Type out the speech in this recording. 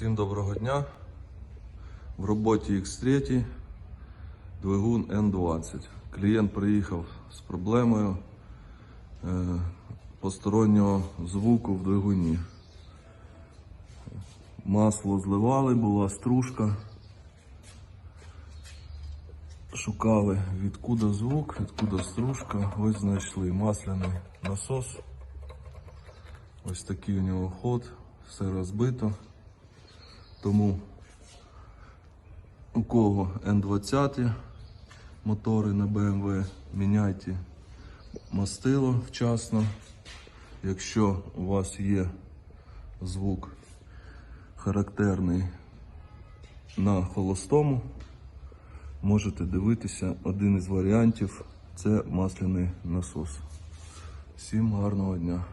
Всім доброго дня. В роботі X3 двигун N20. Клієнт приїхав з проблемою е, постороннього звуку в двигуні. Масло зливали, була стружка. Шукали відкуди звук, відкуди стружка. Ось знайшли масляний насос. Ось такий у нього ход, все розбито. Тому у кого N20 мотори на BMW, міняйте мастило вчасно. Якщо у вас є звук характерний на холостому, можете дивитися один із варіантів це масляний насос. Всім гарного дня!